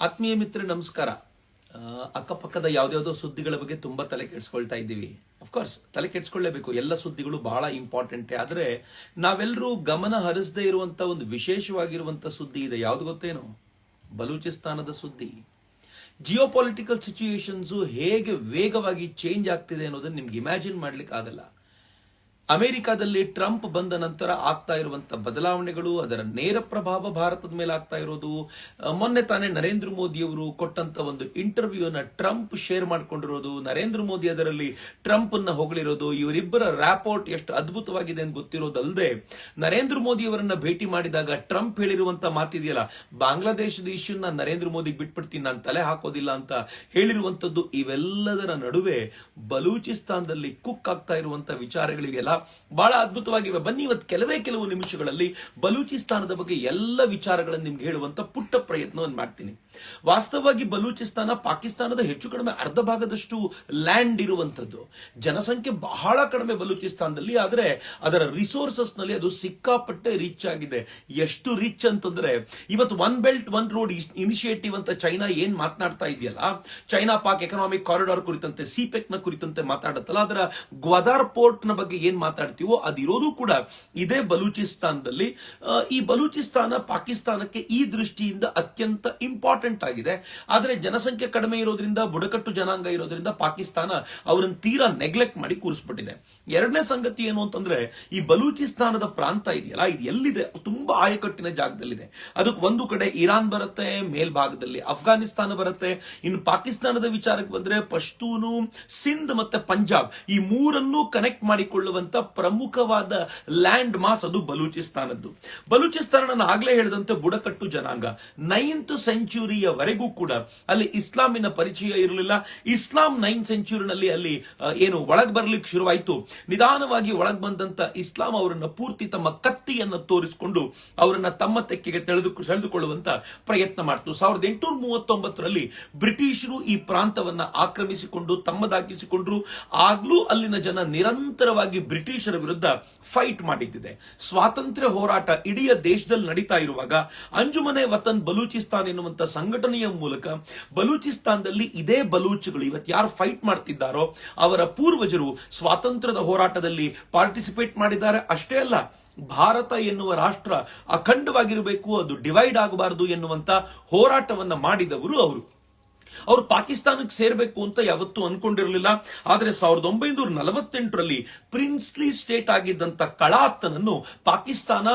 ಆತ್ಮೀಯ ಮಿತ್ರ ನಮಸ್ಕಾರ. ಅಕ್ಕಪಕ್ಕದ ಯಾವ್ದಾವ್ದೋ ಸುದ್ದಿಗಳ ಬಗ್ಗೆ ತುಂಬಾ ತಲೆ ಕೆಡಿಸ್ಕೊಳ್ತಾ ಇದ್ದೀವಿ. ಅಫ್ಕೋರ್ಸ್ ತಲೆ ಕೆಡ್ಸ್ಕೊಳ್ಳೇಬೇಕು ಎಲ್ಲ ಸುದ್ದಿಗಳು ಬಹಳ ಇಂಪಾರ್ಟೆಂಟ್ ಆದ್ರೆ ನಾವೆಲ್ಲರೂ ಗಮನ ಹರಿಸದೇ ಇರುವಂತ ಒಂದು ವಿಶೇಷವಾಗಿರುವಂತ ಸುದ್ದಿ ಇದೆ. ಯಾವ್ದು ಗೊತ್ತೇನು? ಬಲೂಚಿಸ್ತಾನದ ಸುದ್ದಿ. ಜಿಯೋ ಪೊಲಿಟಿಕಲ್ ಸಿಚುಯೇಷನ್ಸ್ ಹೇಗೆ ವೇಗವಾಗಿ ಚೇಂಜ್ ಆಗ್ತಿದೆ ಅನ್ನೋದನ್ನ ನಿಮ್ಗೆ ಇಮ್ಯಾಜಿನ್ ಮಾಡ್ಲಿಕ್ಕೆ ಆಗಲ್ಲ ಅಮೆರಿಕಾದಲ್ಲಿ ಟ್ರಂಪ್ ಬಂದ ನಂತರ ಆಗ್ತಾ ಇರುವಂತಹ ಬದಲಾವಣೆಗಳು, ಅದರ ನೇರ ಪ್ರಭಾವ ಭಾರತದ ಮೇಲೆ ಆಗ್ತಾ ಇರೋದು. ಮೊನ್ನೆ ತಾನೇ ನರೇಂದ್ರ ಮೋದಿ ಅವರು ಕೊಟ್ಟಂತ ಒಂದು ಇಂಟರ್ವ್ಯೂನ ಟ್ರಂಪ್ ಶೇರ್ ಮಾಡ್ಕೊಂಡಿರೋದು. ನರೇಂದ್ರ ಮೋದಿ ಅದರಲ್ಲಿ ಟ್ರಂಪ್ ಅನ್ನ ಹೊಗಳಿರೋದು. ಇವರಿಬ್ಬರ ರ್ಯಾಪೋರ್ಟ್ ಎಷ್ಟು ಅದ್ಭುತವಾಗಿದೆ ಅಂತ ಗೊತ್ತಿರೋದಲ್ಲದೆ ನರೇಂದ್ರ ಮೋದಿ ಅವರನ್ನ ಭೇಟಿ ಮಾಡಿದಾಗ ಟ್ರಂಪ್ ಹೇಳಿರುವಂತಹ ಮಾತಿದೆಯಲ್ಲ, ಬಾಂಗ್ಲಾದೇಶದ ಇಶ್ಯೂನ ನರೇಂದ್ರ ಮೋದಿ ಬಿಟ್ಬಿಡ್ತೀನಿ, ನಾನು ತಲೆ ಹಾಕೋದಿಲ್ಲ ಅಂತ ಹೇಳಿರುವಂತದ್ದು ಇವೆಲ್ಲದರ ನಡುವೆ ಬಲೂಚಿಸ್ತಾನದಲ್ಲಿ ಕುಕ್ ಆಗ್ತಾ ಇರುವಂತಹ ವಿಚಾರಗಳಿವೆಯಲ್ಲ. ಬಹಳ ಅದ್ಭುತವಾಗಿವೆ. ಬನ್ನಿ ಇವತ್ತು ಕೆಲವೇ ಕೆಲವು ನಿಮಿಷಗಳಲ್ಲಿ ಬಲೂಚಿಸ್ತಾನದ ಬಗ್ಗೆ ಎಲ್ಲ ವಿಚಾರಗಳನ್ನು ನಿಮ್ಗೆ ಹೇಳುವಂತ ಪುಟ್ಟ ಪ್ರಯತ್ನವನ್ನು ಮಾಡ್ತೀನಿ. ವಾಸ್ತವವಾಗಿ ಬಲೂಚಿಸ್ತಾನ ಪಾಕಿಸ್ತಾನದ ಹೆಚ್ಚು ಕಡಿಮೆ ಅರ್ಧ ಭಾಗದಷ್ಟು ಲ್ಯಾಂಡ್ ಇರುವಂತದ್ದು. ಜನಸಂಖ್ಯೆ ಬಹಳ ಕಡಿಮೆ ಬಲೂಚಿಸ್ತಾನದಲ್ಲಿ, ಆದರೆ ಅದರ ರಿಸೋರ್ಸಸ್ನಲ್ಲಿ ಅದು ಸಿಕ್ಕಾಪಟ್ಟೆ ರಿಚ್ ಆಗಿದೆ. ಎಷ್ಟು ರಿಚ್ ಅಂತಂದ್ರೆ, ಇವತ್ತು one belt, one road initiative ಅಂತ ಚೈನಾ ಏನ್ ಮಾತನಾಡ್ತಾ ಇದೆಯಲ್ಲ? ಚೈನಾ ಪಾಕ್ ಎಕನಾಮಿಕ್ ಕಾರಿಡಾರ್ ಕುರಿತಂತೆ ಸಿಪೆಕ್ನ ಕುರಿತಂತೆ ಮಾತಾಡುತ್ತಲ್ಲ, ಅದರ ಗ್ವಾದಾರ್ ಪೋರ್ಟ್ನ ಬಗ್ಗೆ ಏನ್ ಮಾತಾಡ್ತೀವೋ ಅದಿರೋದು ಕೂಡ ಇದೇ ಬಲೂಚಿಸ್ತಾನದಲ್ಲಿ. ಈ ಬಲೂಚಿಸ್ತಾನ ಪಾಕಿಸ್ತಾನಕ್ಕೆ ಈ ದೃಷ್ಟಿಯಿಂದ ಅತ್ಯಂತ ಇಂಪಾರ್ಟೆಂಟ್ ಆಗಿದೆ. ಆದರೆ ಜನಸಂಖ್ಯೆ ಕಡಿಮೆ ಇರೋದ್ರಿಂದ, ಬುಡಕಟ್ಟು ಜನಾಂಗ ಇರೋದ್ರಿಂದ ಪಾಕಿಸ್ತಾನ ಅವರನ್ನು ತೀರಾ ನೆಗ್ಲೆಕ್ಟ್ ಮಾಡಿ ಕೂರಿಸ್ಬಿಟ್ಟಿದೆ. ಎರಡನೇ ಸಂಗತಿ ಏನು ಅಂತಂದ್ರೆ, ಈ ಬಲೂಚಿಸ್ತಾನದ ಪ್ರಾಂತ ಇದೆಯಲ್ಲ, ಇದು ಎಲ್ಲಿದೆ? ತುಂಬಾ ಆಯಕಟ್ಟಿನ ಜಾಗದಲ್ಲಿದೆ. ಅದಕ್ಕೆ ಒಂದು ಕಡೆ ಇರಾನ್ ಬರುತ್ತೆ, ಮೇಲ್ಭಾಗದಲ್ಲಿ ಅಫ್ಘಾನಿಸ್ತಾನ ಬರುತ್ತೆ. ಇನ್ನು ಪಾಕಿಸ್ತಾನದ ವಿಚಾರಕ್ಕೆ ಬಂದ್ರೆ ಪಶ್ತೂನು, ಸಿಂಧ್ ಮತ್ತೆ ಪಂಜಾಬ್ ಈ ಮೂರನ್ನು ಕನೆಕ್ಟ್ ಮಾಡಿಕೊಳ್ಳುವಂತ ಪ್ರಮುಖವಾದ ಲ್ಯಾಂಡ್ ಮಾಸ್ ಅದು ಬಲೂಚಿಸ್ತಾನದ್ದು. ಬಲೂಚಿಸ್ತಾನ ನಾನು ಆಗ್ಲೇ ಹೇಳಿದಂತೆ ಬುಡಕಟ್ಟು ಜನಾಂಗ. ನೈನ್ತ್ ಸೆಂಚುರಿಯವರೆಗೂ ಕೂಡ ಅಲ್ಲಿ ಇಸ್ಲಾಮಿನ ಪರಿಚಯ ಇರಲಿಲ್ಲ. ಇಸ್ಲಾಂ ನೈನ್ ಸೆಂಚುರಿನಲ್ಲಿ ಅಲ್ಲಿ ಏನು ಒಳಗ್ ಬರ್ಲಿಕ್ಕೆ ಶುರುವಾಯಿತು. ನಿಧಾನವಾಗಿ ಒಳಗ್ ಬಂದಂತ ಇಸ್ಲಾಂ ಅವರನ್ನ ಪೂರ್ತಿ ತಮ್ಮ ಕತ್ತಿಯನ್ನ ತೋರಿಸಿಕೊಂಡು ಅವರನ್ನ ತಮ್ಮ ತೆಕ್ಕೆಗೆ ತೆಳೆದು, ಸೆಳೆದುಕೊಳ್ಳುವಂತ ಪ್ರಯತ್ನ ಮಾಡಿತು. ಸಾವಿರದ ಎಂಟುನೂರ ಮೂವತ್ತೊಂಬತ್ತರಲ್ಲಿ ಬ್ರಿಟಿಷರು ಈ ಪ್ರಾಂತವನ್ನ ಆಕ್ರಮಿಸಿಕೊಂಡು, ತಮ್ಮದಾಗಿಸಿಕೊಂಡ್ರು. ಆಗ್ಲೂ ಅಲ್ಲಿನ ಜನ ನಿರಂತರವಾಗಿ ಬ್ರಿಟಿಷರ ವಿರುದ್ಧ ಫೈಟ್ ಮಾಡಿದ್ದಿದೆ. ಸ್ವಾತಂತ್ರ್ಯ ಹೋರಾಟ ಇಡೀ ದೇಶದಲ್ಲಿ ನಡೀತಾ ಇರುವಾಗ ಅಂಜುಮನೆ ವತನ್ ಬಲೂಚಿಸ್ತಾನ್ ಎನ್ನುವಂತ ಸಂಘಟನೆಯ ಮೂಲಕ ಬಲೂಚಿಸ್ತಾನದಲ್ಲಿ ಇದೇ ಬಲೂಚ್ಗಳು ಇವತ್ತು ಯಾರು ಫೈಟ್ ಮಾಡ್ತಿದ್ದಾರೋ ಅವರ ಪೂರ್ವಜರು ಸ್ವಾತಂತ್ರ್ಯದ ಹೋರಾಟದಲ್ಲಿ ಪಾರ್ಟಿಸಿಪೇಟ್ ಮಾಡಿದ್ದಾರೆ. ಅಷ್ಟೇ ಅಲ್ಲ, ಭಾರತ ಎನ್ನುವ ರಾಷ್ಟ್ರ ಅಖಂಡವಾಗಿರಬೇಕು, ಅದು ಡಿವೈಡ್ ಆಗಬಾರದು ಎನ್ನುವಂತ ಹೋರಾಟವನ್ನ ಮಾಡಿದವರು ಅವರು. ಅವರು ಪಾಕಿಸ್ತಾನಕ್ಕೆ ಸೇರಬೇಕು ಅಂತ ಯಾವತ್ತೂ ಅನ್ಕೊಂಡಿರಲಿಲ್ಲ. ಆದರೆ ಸಾವಿರದ ಒಂಬೈನೂರ ನಲವತ್ತೆಂಟರಲ್ಲಿ ಪ್ರಿನ್ಸ್ಲಿ ಸ್ಟೇಟ್ ಆಗಿದ್ದಂತ ಕಳಾತನನ್ನು ಪಾಕಿಸ್ತಾನ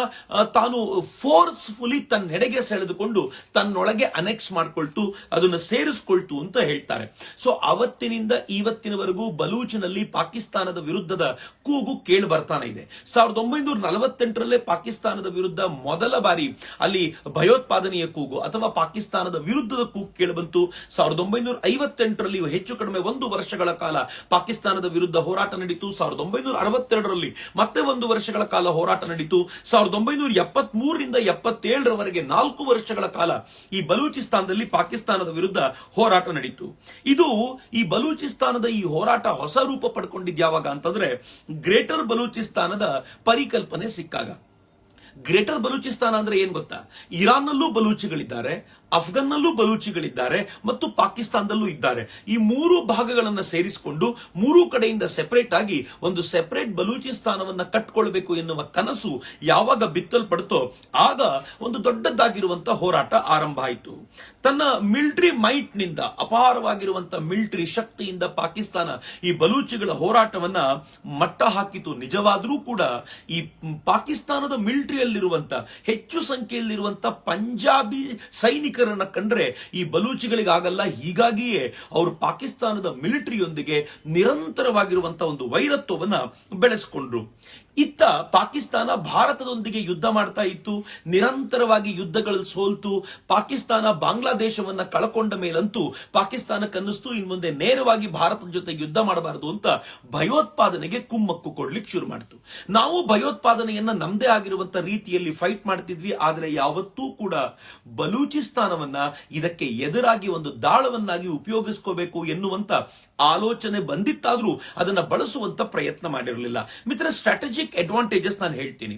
ತಾನು ಫೋರ್ಸ್ಫುಲಿ ತನ್ನೆಡೆಗೆ ಸೆಳೆದುಕೊಂಡು ತನ್ನೊಳಗೆ ಅನೆಕ್ಸ್ ಮಾಡ್ಕೊಳ್ತು, ಅದನ್ನು ಸೇರಿಸ್ಕೊಳ್ತು ಅಂತ ಹೇಳ್ತಾರೆ. ಸೊ, ಅವತ್ತಿನಿಂದ ಇವತ್ತಿನವರೆಗೂ ಬಲೂಚಿನಲ್ಲಿ ಪಾಕಿಸ್ತಾನದ ವಿರುದ್ಧದ ಕೂಗು ಕೇಳಿ ಬರ್ತಾನೆ ಇದೆ. ಸಾವಿರದ ಒಂಬೈನೂರ ನಲವತ್ತೆಂಟರಲ್ಲೇ ಪಾಕಿಸ್ತಾನದ ವಿರುದ್ಧ ಮೊದಲ ಬಾರಿ ಅಲ್ಲಿ ಭಯೋತ್ಪಾದನೆಯ ಕೂಗು ಅಥವಾ ಪಾಕಿಸ್ತಾನದ ವಿರುದ್ಧದ ಕೂಗು ಕೇಳಿಬಂತು ಸಾವಿರದ ಒಂಬೈನೂರ ಐವತ್ತೆಂಟರಲ್ಲಿ ಹೆಚ್ಚು ಕಡಿಮೆ ಒಂದು ವರ್ಷಗಳ ಕಾಲ ಪಾಕಿಸ್ತಾನದ ವಿರುದ್ಧ ಹೋರಾಟ ನಡೀತು. ಸಾವಿರದ ಒಂಬೈನೂರ ಅರವತ್ತೆರಡರಲ್ಲಿ ಮತ್ತೆ ಒಂದು ವರ್ಷಗಳ ಕಾಲ ಹೋರಾಟ ನಡೀತು. ಸಾವಿರದ ಒಂಬೈನೂರ ಎಪ್ಪತ್ತ್ ಮೂರರಿಂದ ಎಪ್ಪತ್ತೇಳರವರೆಗೆ ನಾಲ್ಕು ವರ್ಷಗಳ ಕಾಲ ಈ ಬಲೂಚಿಸ್ತಾನದಲ್ಲಿ ಪಾಕಿಸ್ತಾನದ ವಿರುದ್ಧ ಹೋರಾಟ ನಡೀತು. ಇದು ಈ ಬಲೂಚಿಸ್ತಾನದ ಈ ಹೋರಾಟ ಹೊಸ ರೂಪ ಪಡ್ಕೊಂಡಿದ್ ಯಾವಾಗ ಅಂತಂದ್ರೆ ಗ್ರೇಟರ್ ಬಲೂಚಿಸ್ತಾನದ ಪರಿಕಲ್ಪನೆ ಸಿಕ್ಕಾಗ. ಗ್ರೇಟರ್ ಬಲೂಚಿಸ್ತಾನ ಅಂದ್ರೆ ಏನ್ ಗೊತ್ತಾ? ಇರಾನ್ನಲ್ಲೂ ಬಲೂಚಿಗಳಿದ್ದಾರೆ. ಅಫ್ಘನ್ನಲ್ಲೂ ಬಲೂಚಿಗಳಿದ್ದಾರೆ ಮತ್ತು ಪಾಕಿಸ್ತಾನದಲ್ಲೂ ಇದ್ದಾರೆ. ಈ ಮೂರು ಭಾಗಗಳನ್ನು ಸೇರಿಸಿಕೊಂಡು ಮೂರು ಕಡೆಯಿಂದ ಸೆಪರೇಟ್ ಆಗಿ ಒಂದು ಸೆಪರೇಟ್ ಬಲೂಚಿಸ್ತಾನವನ್ನು ಕಟ್ಕೊಳ್ಬೇಕು ಎನ್ನುವ ಕನಸು ಯಾವಾಗ ಬಿತ್ತಲ್ಪಡ್ತೋ ಆಗ ಒಂದು ದೊಡ್ಡದಾಗಿರುವಂತಹ ಹೋರಾಟ ಆರಂಭ ಆಯಿತು. ತನ್ನ ಮಿಲಿಟರಿ ಮೈಟ್ನಿಂದ ಅಪಾರವಾಗಿರುವಂತಹ ಮಿಲಿಟರಿ ಶಕ್ತಿಯಿಂದ ಪಾಕಿಸ್ತಾನ ಈ ಬಲೂಚಿಗಳ ಹೋರಾಟವನ್ನ ಮಟ್ಟ ಹಾಕಿತು. ನಿಜವಾದರೂ ಕೂಡ ಈ ಪಾಕಿಸ್ತಾನದ ಮಿಲಿಟರಿಯಲ್ಲಿರುವಂತಹ ಹೆಚ್ಚು ಸಂಖ್ಯೆಯಲ್ಲಿರುವಂತ ಪಂಜಾಬಿ ಸೈನಿಕರನ್ನ ಕಂಡ್ರೆ ಈ ಬಲೂಚಿಗಳಿಗಾಗಲ್ಲ ಹೀಗಾಗಿಯೇ ಅವರು ಪಾಕಿಸ್ತಾನದ ಮಿಲಿಟರಿಯೊಂದಿಗೆ ನಿರಂತರವಾಗಿರುವಂತಹ ಒಂದು ವೈರತ್ವವನ್ನ ಬೆಳೆಸಿಕೊಂಡ್ರು. ಇತ್ತ ಪಾಕಿಸ್ತಾನ ಭಾರತದೊಂದಿಗೆ ಯುದ್ಧ ಮಾಡ್ತಾ ಇತ್ತು, ನಿರಂತರವಾಗಿ ಯುದ್ಧಗಳು ಸೋಲ್ತು, ಪಾಕಿಸ್ತಾನ ಬಾಂಗ್ಲಾದೇಶವನ್ನ ಕಳಕೊಂಡ ಮೇಲಂತೂ ಪಾಕಿಸ್ತಾನಕ್ಕೆ ಅನ್ನಿಸ್ತು ಇನ್ ಮುಂದೆ ನೇರವಾಗಿ ಭಾರತದ ಜೊತೆ ಯುದ್ಧ ಮಾಡಬಾರದು ಅಂತ ಭಯೋತ್ಪಾದನೆಗೆ ಕುಮ್ಮಕ್ಕು ಕೊಡ್ಲಿಕ್ಕೆ ಶುರು ಮಾಡಿತು. ನಾವು ಭಯೋತ್ಪಾದನೆಯನ್ನ ನಮ್ದೇ ಆಗಿರುವಂತ ರೀತಿಯಲ್ಲಿ ಫೈಟ್ ಮಾಡ್ತಿದ್ವಿ, ಆದ್ರೆ ಯಾವತ್ತೂ ಕೂಡ ಬಲೂಚಿಸ್ತಾನವನ್ನ ಇದಕ್ಕೆ ಎದುರಾಗಿ ಒಂದು ದಾಳವನ್ನಾಗಿ ಉಪಯೋಗಿಸ್ಕೋಬೇಕು ಎನ್ನುವಂತ ಆಲೋಚನೆ ಬಂದಿತ್ತಾದ್ರೂ ಅದನ್ನ ಬಳಸುವಂತ ಪ್ರಯತ್ನ ಮಾಡಿರಲಿಲ್ಲ. ಮಿತ್ರ ಸ್ಟ್ರಾಟಜಿಕ್ ಅಡ್ವಾಂಟೇಜಸ್ ನಾನು ಹೇಳ್ತೀನಿ.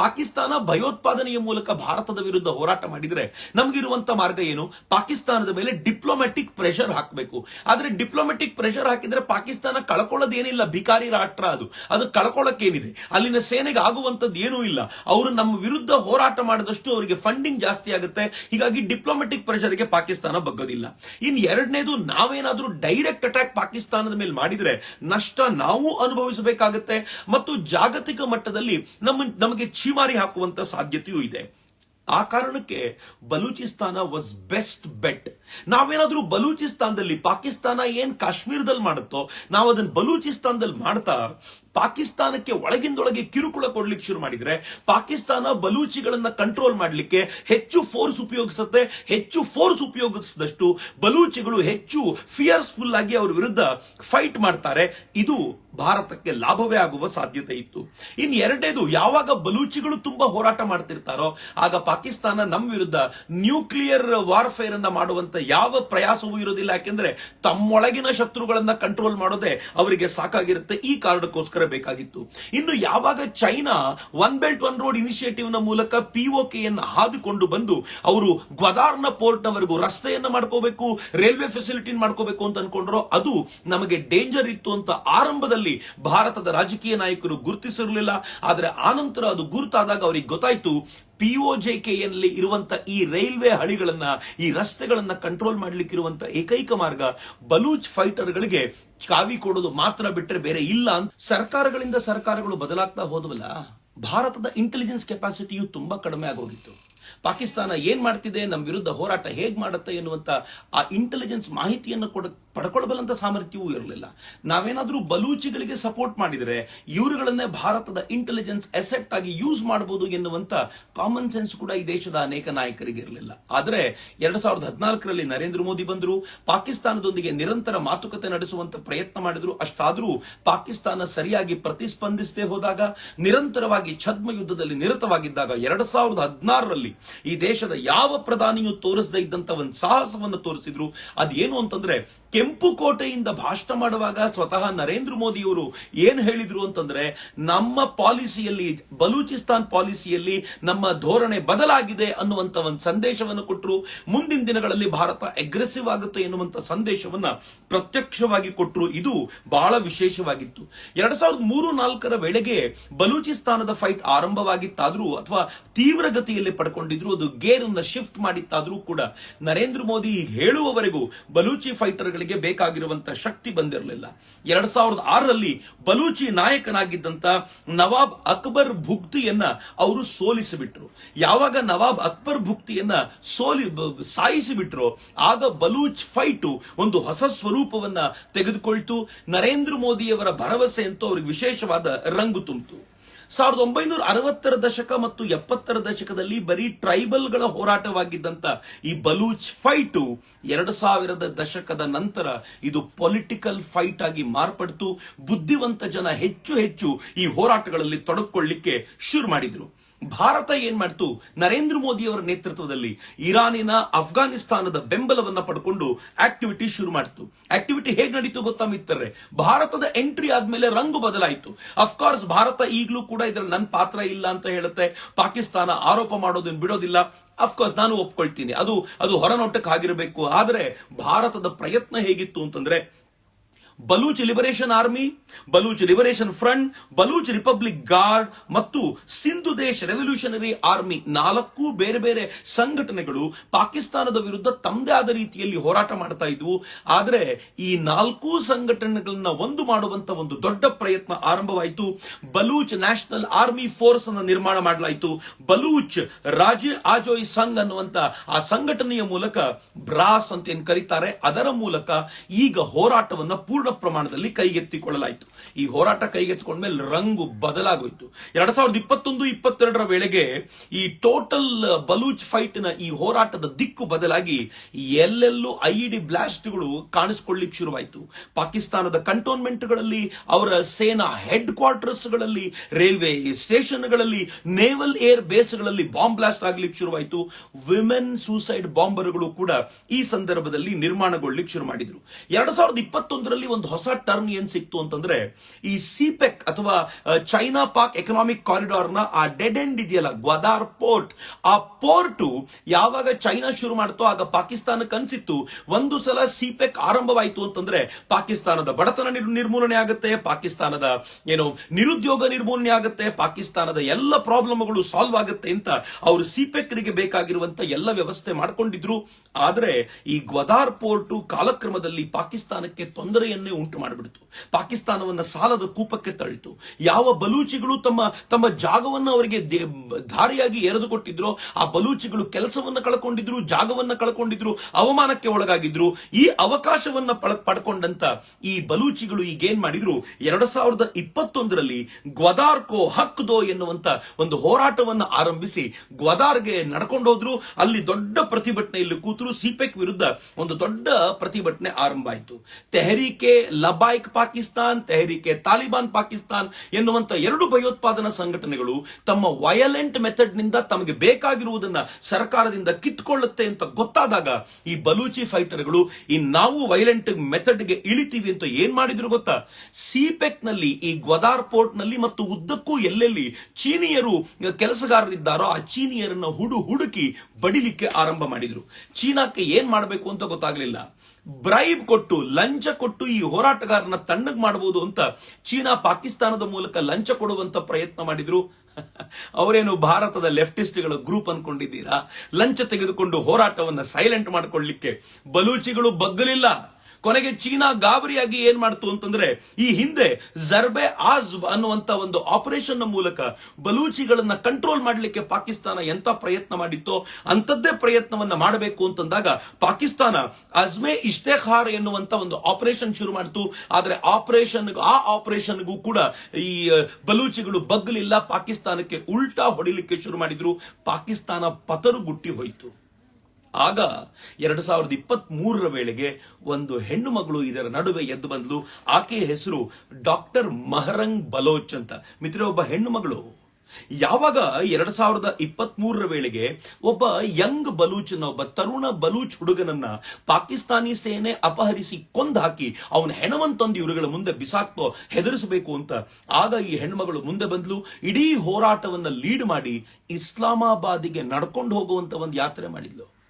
ಪಾಕಿಸ್ತಾನ ಭಯೋತ್ಪಾದನೆಯ ಮೂಲಕ ಭಾರತದ ವಿರುದ್ಧ ಹೋರಾಟ ಮಾಡಿದ್ರೆ ನಮಗಿರುವಂತ ಮಾರ್ಗ ಏನು? ಪಾಕಿಸ್ತಾನದ ಮೇಲೆ ಡಿಪ್ಲೊಮ್ಯಾಟಿಕ್ ಪ್ರೆಷರ್ ಹಾಕಬೇಕು. ಆದ್ರೆ ಡಿಪ್ಲೊಮ್ಯಾಟಿಕ್ ಪ್ರೆಷರ್ ಹಾಕಿದ್ರೆ ಪಾಕಿಸ್ತಾನ ಕಳ್ಕೊಳ್ಳೋದೇನಿಲ್ಲ ಭಿಕಾರಿ ರಾಷ್ಟ್ರ ಅದು. ಅದು ಕಳ್ಕೊಳ್ಳೋಕೇನಿದೆ ಅಲ್ಲಿನ ಸೇನೆಗೆ ಆಗುವಂತದ್ದು ಏನೂ ಇಲ್ಲ. ಅವರು ನಮ್ಮ ವಿರುದ್ಧ ಹೋರಾಟ ಮಾಡಿದಷ್ಟು ಅವರಿಗೆ ಫಂಡಿಂಗ್ ಜಾಸ್ತಿ ಆಗುತ್ತೆ. ಹೀಗಾಗಿ ಡಿಪ್ಲೊಮ್ಯಾಟಿಕ್ ಪ್ರೆಷರ್ಗೆ ಪಾಕಿಸ್ತಾನ ಬಗ್ಗೋದಿಲ್ಲ. ಇನ್ ಎರಡನೇದು ನಾವೇನಾದ್ರೂ ಡೈರೆಕ್ಟ್ ಅಟ್ಯಾಕ್ ಪಾಕಿಸ್ತಾನದ ಮೇಲೆ ಮಾಡಿದ್ರೆ ನಷ್ಟ ನಾವು ಅನುಭವಿಸಬೇಕಾಗುತ್ತೆ. ಮತ್ತು ಜಾಗತಿಕ ಮಟ್ಟದಲ್ಲಿ ನಮ್ಮ ನಮಗೆ ಛೀಮಾರಿ ಹಾಕುವಂತ ಸಾಧ್ಯತೆಯೂ ಇದೆ. ಆ ಕಾರಣಕ್ಕೆ ಬಲೂಚಿಸ್ತಾನ ವಾಸ್ ಬೆಸ್ಟ್ ಬೆಟ್ ನಾವೇನಾದ್ರೂ ಬಲೂಚಿಸ್ತಾನದಲ್ಲಿ ಪಾಕಿಸ್ತಾನ ಏನ್ ಕಾಶ್ಮೀರದಲ್ಲಿ ಮಾಡುತ್ತೋ ನಾವು ಅದನ್ನ ಬಲೂಚಿಸ್ತಾನದಲ್ಲಿ ಮಾಡ್ತಾ ಪಾಕಿಸ್ತಾನಕ್ಕೆ ಒಳಗಿಂದೊಳಗೆ ಕಿರುಕುಳ ಕೊಡ್ಲಿಕ್ಕೆ ಶುರು ಮಾಡಿದ್ರೆ ಪಾಕಿಸ್ತಾನ ಬಲೂಚಿಗಳನ್ನ ಕಂಟ್ರೋಲ್ ಮಾಡಲಿಕ್ಕೆ ಹೆಚ್ಚು ಫೋರ್ಸ್ ಉಪಯೋಗಿಸುತ್ತೆ, ಹೆಚ್ಚು ಫೋರ್ಸ್ ಉಪಯೋಗಿಸಿದಷ್ಟು ಬಲೂಚಿಗಳು ಹೆಚ್ಚು ಫಿಯರ್ಸ್ಫುಲ್ ಆಗಿ ಅವ್ರ ವಿರುದ್ಧ ಫೈಟ್ ಮಾಡ್ತಾರೆ. ಇದು ಭಾರತಕ್ಕೆ ಲಾಭವೇ ಆಗುವ ಸಾಧ್ಯತೆ ಇತ್ತು. ಇನ್ ಎರಡನೇದು, ಯಾವಾಗ ಬಲೂಚಿಗಳು ತುಂಬಾ ಹೋರಾಟ ಮಾಡ್ತಿರ್ತಾರೋ, ಆಗ ಪಾಕಿಸ್ತಾನ ನಮ್ಮ ವಿರುದ್ಧ ನ್ಯೂಕ್ಲಿಯರ್ ವಾರ್ಫೇರ್ ಅನ್ನ ಮಾಡುವಂತ ಯಾವ ಪ್ರಯಾಸವೂ ಇರೋದಿಲ್ಲ ಯಾಕೆಂದ್ರೆ ತಮ್ಮೊಳಗಿನ ಶತ್ರುಗಳನ್ನ ಕಂಟ್ರೋಲ್ ಮಾಡೋದೇ ಅವರಿಗೆ ಸಾಕಾಗಿರುತ್ತೆ. ಈ ಕಾರಣಕ್ಕೋಸ್ಕರ ಬೇಕಾಗಿತ್ತು. ಇನ್ನು ಯಾವಾಗ China one belt, one road ಇನಿಷಿಯೇಟಿವ್ನ ಮೂಲಕ ಪಿಒಕೆಯನ್ನು ಹಾದುಕೊಂಡು ಬಂದು ಅವರು ಗ್ವದಾರ್ನ ಪೋರ್ಟ್ ನವರೆಗೂ ರಸ್ತೆಯನ್ನ ಮಾಡ್ಕೋಬೇಕು, ರೈಲ್ವೆ ಫೆಸಿಲಿಟಿ ಮಾಡ್ಕೋಬೇಕು ಅಂತ ಅನ್ಕೊಂಡ್ರು ಅದು ನಮಗೆ ಡೇಂಜರ್ ಇತ್ತು ಅಂತ ಆರಂಭದಲ್ಲಿ ಭಾರತದ ರಾಜಕೀಯ ನಾಯಕರು ಗುರುತಿಸಿರಲಿಲ್ಲ. ಆದರೆ ಆನಂತರ ಅದು ಗುರುತಾದಾಗ ಅವರಿಗೆ ಗೊತ್ತಾಯ್ತು ಪಿಒಜೆಕೆಯಲ್ಲಿ ಇರುವಂತ ಈ ರೈಲ್ವೆ ಹಳಿಗಳನ್ನ, ಈ ರಸ್ತೆಗಳನ್ನ ಕಂಟ್ರೋಲ್ ಮಾಡ್ಲಿಕ್ಕಿರುವಂತ ಏಕೈಕ ಮಾರ್ಗ ಬಲೂಚ್ ಫೈಟರ್ಗಳಿಗೆ ಕಾವಿ ಕೊಡೋದು ಮಾತ್ರ ಬಿಟ್ಟರೆ ಬೇರೆ ಇಲ್ಲ ಅಂತ ಸರ್ಕಾರಗಳಿಂದ ಸರ್ಕಾರಗಳು ಬದಲಾಗ್ತಾ ಹೋದವಲ್ಲ, ಭಾರತದ ಇಂಟೆಲಿಜೆನ್ಸ್ ಕೆಪಾಸಿಟಿಯು ತುಂಬಾ ಕಡಿಮೆ ಆಗೋಗಿತ್ತು. ಪಾಕಿಸ್ತಾನ ಏನ್ ಮಾಡ್ತಿದೆ ನಮ್ಮ ವಿರುದ್ಧ ಹೋರಾಟ ಹೇಗ್ ಮಾಡುತ್ತೆ ಎನ್ನುವಂತ ಆ ಇಂಟೆಲಿಜೆನ್ಸ್ ಮಾಹಿತಿಯನ್ನು ಕೊಡ ಪಡ್ಕೊಳ್ಬಲ್ಲಂತ ಸಾಮರ್ಥ್ಯವೂ ಇರಲಿಲ್ಲ. ನಾವೇನಾದ್ರೂ ಬಲೂಚಿಗಳಿಗೆ ಸಪೋರ್ಟ್ ಮಾಡಿದರೆ ಇವರುಗಳನ್ನೇ ಭಾರತದ ಇಂಟೆಲಿಜೆನ್ಸ್ ಎಸೆಟ್ ಆಗಿ ಯೂಸ್ ಮಾಡಬಹುದು ಎನ್ನುವಂತ ಕಾಮನ್ ಸೆನ್ಸ್ ಕೂಡ ಈ ದೇಶದ ಅನೇಕ ನಾಯಕರಿಗೆ ಇರಲಿಲ್ಲ. ಆದರೆ ಎರಡ್ ಸಾವಿರದ ಹದಿನಾಲ್ಕರಲ್ಲಿ ನರೇಂದ್ರ ಮೋದಿ ಬಂದರು, ಪಾಕಿಸ್ತಾನದೊಂದಿಗೆ ನಿರಂತರ ಮಾತುಕತೆ ನಡೆಸುವಂತ ಪ್ರಯತ್ನ ಮಾಡಿದ್ರು. ಅಷ್ಟಾದರೂ ಪಾಕಿಸ್ತಾನ ಸರಿಯಾಗಿ ಪ್ರತಿಸ್ಪಂದಿಸದೆ ಹೋದಾಗ, ನಿರಂತರವಾಗಿ ಛದ್ಮ ಯುದ್ಧದಲ್ಲಿ ನಿರತವಾಗಿದ್ದಾಗ ಎರಡ್ ಸಾವಿರದ ಹದಿನಾರರಲ್ಲಿ ಈ ದೇಶದ ಯಾವ ಪ್ರಧಾನಿಯೂ ತೋರಿಸದೇ ಇದ್ದಂತ ಒಂದು ಸಾಹಸವನ್ನು ತೋರಿಸಿದ್ರು. ಅದೇನು ಅಂತಂದ್ರೆ ಕೆಂಪು ಕೋಟೆಯಿಂದ ಭಾಷಣ ಮಾಡುವಾಗ ಸ್ವತಃ ನರೇಂದ್ರ ಮೋದಿ ಅವರು ಏನ್ ಹೇಳಿದ್ರು ಅಂತಂದ್ರೆ, ನಮ್ಮ ಪಾಲಿಸಿಯಲ್ಲಿ, ಬಲೂಚಿಸ್ತಾನ್ ಪಾಲಿಸಿಯಲ್ಲಿ ನಮ್ಮ ಧೋರಣೆ ಬದಲಾಗಿದೆ ಅನ್ನುವಂತ ಒಂದು ಸಂದೇಶವನ್ನು ಕೊಟ್ಟರು ಮುಂದಿನ ದಿನಗಳಲ್ಲಿ ಭಾರತ ಅಗ್ರೆಸಿವ್ ಆಗುತ್ತೆ ಎನ್ನುವಂತ ಸಂದೇಶವನ್ನ ಪ್ರತ್ಯಕ್ಷವಾಗಿ ಕೊಟ್ಟರು ಇದು ಬಹಳ ವಿಶೇಷವಾಗಿತ್ತು. ಎರಡ್ ಸಾವಿರದ ಮೂರು ನಾಲ್ಕರ ವೇಳೆಗೆ ಬಲೂಚಿಸ್ತಾನದ ಫೈಟ್ ಆರಂಭವಾಗಿತ್ತಾದ್ರೂ ಅಥವಾ ತೀವ್ರಗತಿಯಲ್ಲಿ ಪಡ್ಕೊಂಡಿದ್ರು, ಅದು ಗೇರ್ ಶಿಫ್ಟ್ ಮಾಡಿತ್ತಾದ್ರೂ ಕೂಡ ನರೇಂದ್ರ ಮೋದಿ ಹೇಳುವವರೆಗೂ ಬಲೂಚಿ ಫೈಟರ್ಗಳಿಗೆ ಬೇಕಾಗಿರುವಂತ ಶಕ್ತಿ ಬಂದಿರಲಿಲ್ಲ. ಎರಡ್ ಸಾವಿರದ ಆರರಲ್ಲಿ ಬಲೂಚಿ ನಾಯಕನಾಗಿದ್ದಂತ ನವಾಬ್ ಅಕ್ಬರ್ ಭುಕ್ತಿಯನ್ನ ಅವರು ಸೋಲಿಸಿಬಿಟ್ರು. ಯಾವಾಗ ನವಾಬ್ ಅಕ್ಬರ್ ಭುಕ್ತಿಯನ್ನ ಸೋಲಿ ಸಾಯಿಸಿಬಿಟ್ರು, ಆಗ ಬಲೂಚ್ ಫೈಟು ಒಂದು ಹೊಸ ಸ್ವರೂಪವನ್ನ ತೆಗೆದುಕೊಳ್ತು. ನರೇಂದ್ರ ಮೋದಿಯವರ ಭರವಸೆ ಅಂತೂ ಅವ್ರಿಗೆ ವಿಶೇಷವಾದ ರಂಗು ತುಂಬಿತು. ಸಾವಿರದ ಒಂಬೈನೂರ ಅರವತ್ತರ ದಶಕ ಮತ್ತು ಎಪ್ಪತ್ತರ ದಶಕದಲ್ಲಿ ಬರೀ ಟ್ರೈಬಲ್ಗಳ ಹೋರಾಟವಾಗಿದ್ದಂತ ಈ ಬಲೂಚ್ ಫೈಟು ಎರಡು ಸಾವಿರದ ದಶಕದ ನಂತರ ಇದು ಪೊಲಿಟಿಕಲ್ ಫೈಟ್ ಆಗಿ ಮಾರ್ಪಡ್ತು. ಬುದ್ಧಿವಂತ ಜನ ಹೆಚ್ಚು ಹೆಚ್ಚು ಈ ಹೋರಾಟಗಳಲ್ಲಿ ತೊಡಕೊಳ್ಳಿಕ್ಕೆ ಶುರು ಮಾಡಿದ್ರು. ಭಾರತ ಏನ್ ಮಾಡ್ತು? ನರೇಂದ್ರ ಮೋದಿ ಅವರ ನೇತೃತ್ವದಲ್ಲಿ ಇರಾನಿನ ಅಫ್ಘಾನಿಸ್ತಾನದ ಬೆಂಬಲವನ್ನ ಪಡ್ಕೊಂಡು ಆಕ್ಟಿವಿಟಿ ಶುರು ಮಾಡ್ತು. ಆಕ್ಟಿವಿಟಿ ಹೇಗೆ ನಡೀತು ಗೊತ್ತಾ ಮಿತ್ರರೆ? ಭಾರತದ ಎಂಟ್ರಿ ಆದ್ಮೇಲೆ ರಂಗು ಬದಲಾಯಿತು. ಅಫ್ಕೋರ್ಸ್ ಭಾರತ ಈಗಲೂ ಕೂಡ ಇದ್ರಲ್ಲಿ ನನ್ನ ಪಾತ್ರ ಇಲ್ಲ ಅಂತ ಹೇಳುತ್ತೆ. ಪಾಕಿಸ್ತಾನ ಆರೋಪ ಮಾಡೋದನ್ನು ಬಿಡೋದಿಲ್ಲ. ಅಫ್ಕೋರ್ಸ್ ನಾನು ಒಪ್ಕೊಳ್ತೀನಿ. ಅದು ಅದು ಹೊರನೋಟಕ್ಕೆ ಆಗಿರಬೇಕು. ಆದರೆ, ಭಾರತದ ಪ್ರಯತ್ನ ಹೇಗಿತ್ತು ಅಂತಂದ್ರೆ Baloch Liberation Army Baloch Liberation Front Baloch Republic Guard ಮತ್ತು ಸಿಂಧು ದೇಶ್ ರೆವಲ್ಯೂಷನರಿ ಆರ್ಮಿ ನಾಲ್ಕು ಬೇರೆ ಬೇರೆ ಸಂಘಟನೆಗಳು ಪಾಕಿಸ್ತಾನದ ವಿರುದ್ಧ ತಮ್ಮದೇ ಆದ ರೀತಿಯಲ್ಲಿ ಹೋರಾಟ ಮಾಡ್ತಾ ಇದ್ವು. ಆದರೆ ಈ ನಾಲ್ಕು ಸಂಘಟನೆಗಳನ್ನ ಒಂದು ಮಾಡುವಂತ ಒಂದು ದೊಡ್ಡ ಪ್ರಯತ್ನ ಆರಂಭವಾಯಿತು. ಬಲೂಚ್ ನ್ಯಾಷನಲ್ ಆರ್ಮಿ ಫೋರ್ಸ್ ಅನ್ನು ನಿರ್ಮಾಣ ಮಾಡಲಾಯಿತು. ಬಲೂಚ್ ರಾಜ ಆಜೋಯ್ ಸಂಘ್ ಅನ್ನುವಂತ ಆ ಸಂಘಟನೆಯ ಮೂಲಕ ಬ್ರಾಸ್ ಅಂತ ಏನ್ ಕರೀತಾರೆ, ಅದರ ಮೂಲಕ ಈಗ ಹೋರಾಟವನ್ನ ಪೂರ್ಣ ಪ್ರಮಾಣದಲ್ಲಿ ಕೈಗೆತ್ತಿಕೊಳ್ಳಲಾಯಿತು. ಈ ಹೋರಾಟ ಕೈಗೆತ್ತಿಕೊಂಡ್ಮೇಲೆ ರಂಗು ಬದಲಾಗೋಯ್ತು. ಎರಡ್ ಸಾವಿರದ ಇಪ್ಪತ್ತೊಂದು, ಇಪ್ಪತ್ತೆರಡರ ವೇಳೆಗೆ ಈ ಟೋಟಲ್ ಬಲೂಚ್ ಫೈಟ್ನ ಈ ಹೋರಾಟದ ದಿಕ್ಕು ಬದಲಾಗಿ ಎಲ್ಲೆಲ್ಲೂ ಐಇಡಿ ಬ್ಲಾಸ್ಟ್ಗಳು ಕಾಣಿಸ್ಕೊಳ್ಳಿಕ್ ಶುರುವಾಯಿತು. ಪಾಕಿಸ್ತಾನದ ಕಂಟೋನ್ಮೆಂಟ್ಗಳಲ್ಲಿ, ಅವರ ಸೇನಾ ಹೆಡ್ ಕ್ವಾರ್ಟರ್ಸ್ಗಳಲ್ಲಿ ರೈಲ್ವೆ ಸ್ಟೇಷನ್ಗಳಲ್ಲಿ, ನೇವಲ್ ಏರ್ ಬೇಸ್ಗಳಲ್ಲಿ ಬಾಂಬ್ ಬ್ಲಾಸ್ಟ್ ಆಗ್ಲಿಕ್ಕೆ ಶುರುವಾಯಿತು. ವಿಮೆನ್ ಸೂಸೈಡ್ ಬಾಂಬರ್ಗಳು ಕೂಡ ಈ ಸಂದರ್ಭದಲ್ಲಿ ನಿರ್ಮಾಣಗೊಳ್ಳಿಕ್ಕೆ ಶುರು ಮಾಡಿದ್ರು. ಎರಡ್ ಸಾವಿರದ ಇಪ್ಪತ್ತೊಂದರಲ್ಲಿ ಒಂದು ಹೊಸ ಟರ್ನ್ ಏನ್ ಸಿಕ್ತು ಅಂತಂದ್ರೆ ಈ ಸಿಪೆಕ್ ಅಥವಾ ಚೈನಾ ಪಾಕ್ ಎಕನಾಮಿಕ್ ಕಾರಿಡಾರ್ನ ಆ ಡೆಡ್ ಎಂಡ್ ಇದೆಯಲ್ಲ ಗ್ವಾದಾರ್ ಪೋರ್ಟ್ ಆ ಪೋರ್ಟ್ ಯಾವಾಗ ಚೈನಾ ಶುರು ಮಾಡ್ತೋ ಆಗ ಪಾಕಿಸ್ತಾನಕ್ಕೆ ಅನ್ಸಿತ್ತು, ಒಂದು ಸಲ ಸಿಪೆಕ್ ಆರಂಭವಾಯಿತು ಅಂತಂದ್ರೆ ಪಾಕಿಸ್ತಾನದ ಬಡತನ ನಿರ್ಮೂಲನೆ ಆಗುತ್ತೆ, ಪಾಕಿಸ್ತಾನದ ಏನು ನಿರುದ್ಯೋಗ ನಿರ್ಮೂಲನೆ ಆಗುತ್ತೆ, ಪಾಕಿಸ್ತಾನದ ಎಲ್ಲ ಪ್ರಾಬ್ಲಮ್ಗಳು ಸಾಲ್ವ್ ಆಗುತ್ತೆ ಅಂತ ಅವರು ಸಿಪೆಕ್ರಿಗೆ ಬೇಕಾಗಿರುವಂತ ಎಲ್ಲ ವ್ಯವಸ್ಥೆ ಮಾಡ್ಕೊಂಡಿದ್ರು. ಆದ್ರೆ ಈ ಗ್ವದಾರ್ ಪೋರ್ಟ್ ಕಾಲಕ್ರಮದಲ್ಲಿ ಪಾಕಿಸ್ತಾನಕ್ಕೆ ತೊಂದರೆಯನ್ನೇ ಉಂಟು ಮಾಡಿಬಿಡ್ತು. ಪಾಕಿಸ್ತಾನವನ್ನ ಸಾಲದ ಕೂಪಕ್ಕೆ ತಳ್ಳಿತು. ಯಾವ ಬಲೂಚಿಗಳು ತಮ್ಮ ತಮ್ಮ ಜಾಗವನ್ನು ಅವರಿಗೆ ದಾರಿಯಾಗಿ ಎರೆದುಕೊಟ್ಟಿದ್ರು ಆ ಬಲೂಚಿಗಳು ಕೆಲಸವನ್ನ ಕಳ್ಕೊಂಡಿದ್ರು, ಜಾಗವನ್ನ ಕಳ್ಕೊಂಡಿದ್ರು, ಅವಮಾನಕ್ಕೆ ಒಳಗಾಗಿದ್ರು. ಈ ಅವಕಾಶವನ್ನ ಪಡ್ಕೊಂಡಂತ ಈ ಬಲೂಚಿಗಳು ಈಗ ಏನ್ ಮಾಡಿದ್ರು? ಎರಡ್ ಸಾವಿರದ ಇಪ್ಪತ್ತೊಂದರಲ್ಲಿ ಗ್ವದಾರ್ಕೋ ಹಕ್ ದೋ ಎನ್ನುವಂತ ಒಂದು ಹೋರಾಟವನ್ನ ಆರಂಭಿಸಿ ಗ್ವದಾರ್ಗೆ ನಡ್ಕೊಂಡೋದ್ರು ಅಲ್ಲಿ ದೊಡ್ಡ ಪ್ರತಿಭಟನೆಯಲ್ಲಿ ಕೂತರು. ಸಿಪೆಕ್ ವಿರುದ್ಧ ಒಂದು ದೊಡ್ಡ ಪ್ರತಿಭಟನೆ ಆರಂಭ ಆಯಿತು. ತೆಹರಿಕೆ ಲಬಾಯ್ಕ್ ಪಾಕಿಸ್ತಾನ್ ತೆಹರಿಕೆ ತಾಲಿಬಾನ್, ಪಾಕಿಸ್ತಾನ್ ಎನ್ನುವಂತ ಎರಡು ಭಯೋತ್ಪಾದನಾ ಸಂಘಟನೆಗಳು ತಮ್ಮ ವಯಲೆಂಟ್ ಮೆಥಡ್ನಿಂದ ತಮಗೆ ಬೇಕಾಗಿರುವುದನ್ನ ಸರ್ಕಾರದಿಂದ ಕಿತ್ಕೊಳ್ಳುತ್ತೆ ಅಂತ ಗೊತ್ತಾದಾಗ ಈ ಬಲೂಚಿ ಫೈಟರ್ಗಳು, ಈ ನಾವು ವೈಲೆಂಟ್ ಮೆಥಡ್ಗೆ ಇಳಿತೀವಿ ಅಂತ ಏನ್ ಮಾಡಿದ್ರು ಗೊತ್ತಾ? ಸಿಪೆಕ್ನಲ್ಲಿ ಈ ಗ್ವದಾರ್ ಪೋರ್ಟ್ನಲ್ಲಿ ಮತ್ತು ಉದ್ದಕ್ಕೂ ಎಲ್ಲೆಲ್ಲಿ ಚೀನಿಯರು ಕೆಲಸಗಾರರಿದ್ದಾರೋ ಆ ಚೀನಿಯರನ್ನ ಹುಡು ಹುಡುಕಿ ಬಡಿಲಿಕ್ಕೆ ಆರಂಭ ಮಾಡಿದ್ರು. ಚೀನಾಕ್ಕೆ ಏನ್ ಮಾಡಬೇಕು ಅಂತ ಗೊತ್ತಾಗ್ಲಿಲ್ಲ. ಬ್ರೈಬ್ ಕೊಟ್ಟು, ಲಂಚ ಕೊಟ್ಟು ಈ ಹೋರಾಟಗಾರನ ತಣ್ಣಗ್ ಮಾಡಬಹುದು ಅಂತ ಚೀನಾ ಪಾಕಿಸ್ತಾನದ ಮೂಲಕ ಲಂಚ ಕೊಡುವಂತ ಪ್ರಯತ್ನ ಮಾಡಿದ್ರು. ಅವರೇನು ಭಾರತದ ಲೆಫ್ಟಿಸ್ಟ್ಗಳ ಗ್ರೂಪ್ ಅನ್ಕೊಂಡಿದ್ದೀರಾ? ಲಂಚ ತೆಗೆದುಕೊಂಡು ಹೋರಾಟವನ್ನ ಸೈಲೆಂಟ್ ಮಾಡ್ಕೊಳ್ಳಿಕ್ಕೆ ಬಲೂಚಿಗಳು ಬಗ್ಗಲಿಲ್ಲ. ಕೊನೆಗೆ ಚೀನಾ ಗಾಬರಿಯಾಗಿ ಏನ್ ಮಾಡ್ತು ಅಂತಂದ್ರೆ ಈ ಹಿಂದೆ ಜರ್ಬೆ ಆಜ್ ಅನ್ನುವಂತ ಒಂದು ಆಪರೇಷನ್ ಮೂಲಕ ಬಲೂಚಿಗಳನ್ನ ಕಂಟ್ರೋಲ್ ಮಾಡಲಿಕ್ಕೆ ಪಾಕಿಸ್ತಾನ ಎಂತ ಪ್ರಯತ್ನ ಮಾಡಿತ್ತೋ ಅಂತದ್ದೇ ಪ್ರಯತ್ನವನ್ನ ಮಾಡಬೇಕು ಅಂತಂದಾಗ ಪಾಕಿಸ್ತಾನ ಅಜ್ಮೆ ಇಷ್ಟೇಖಾರ್ ಎನ್ನುವಂತ ಒಂದು ಆಪರೇಷನ್ ಶುರು ಮಾಡಿತು. ಆದ್ರೆ ಆಪರೇಷನ್ ಆ ಆಪರೇಷನ್ಗೂ ಕೂಡ ಈ ಬಲೂಚಿಗಳು ಬಗ್ಗಲಿಲ್ಲ ಪಾಕಿಸ್ತಾನಕ್ಕೆ ಉಲ್ಟಾ ಹೊಡಿಲಿಕ್ಕೆ ಶುರು ಮಾಡಿದ್ರು. ಪಾಕಿಸ್ತಾನ ಪತರುಗುಟ್ಟಿ ಹೋಯಿತು. ಆಗ ಎರಡು ಸಾವಿರದ ಇಪ್ಪತ್ತ್ ಮೂರರ ವೇಳೆಗೆ ಒಂದು ಹೆಣ್ಣು ಮಗಳು ಇದರ ನಡುವೆ ಎದ್ದು ಬಂದಳು. ಆಕೆಯ ಹೆಸರು ಡಾಕ್ಟರ್ ಮಹರಂಗ್ ಬಲೋಚ್ ಅಂತ. ಮಿತ್ರ, ಒಬ್ಬ ಹೆಣ್ಣು ಮಗಳು. ಯಾವಾಗ ಎರಡು ಸಾವಿರದ ಇಪ್ಪತ್ತ್ ಮೂರರ ವೇಳೆಗೆ ಒಬ್ಬ ಯಂಗ್ ಬಲೂಚನ ಒಬ್ಬ ತರುಣ ಬಲೂಚ್ ಹುಡುಗನನ್ನ ಪಾಕಿಸ್ತಾನಿ ಸೇನೆ ಅಪಹರಿಸಿ ಕೊಂದು ಹಾಕಿ ಅವನ ಹೆಣವನ್ ತಂದು ಇವರುಗಳ ಮುಂದೆ ಬಿಸಾಕ್ತೋ ಹೆದರಿಸಬೇಕು ಅಂತ. ಆಗ ಈ ಹೆಣ್ಮಗಳು ಮುಂದೆ ಬಂದ್ಲು. ಇಡೀ ಹೋರಾಟವನ್ನ ಲೀಡ್ ಮಾಡಿ ಇಸ್ಲಾಮಾಬಾದಿಗೆ ನಡ್ಕೊಂಡು ಹೋಗುವಂತ ಒಂದು ಯಾತ್ರೆ ಮಾಡಿದ್ಲು.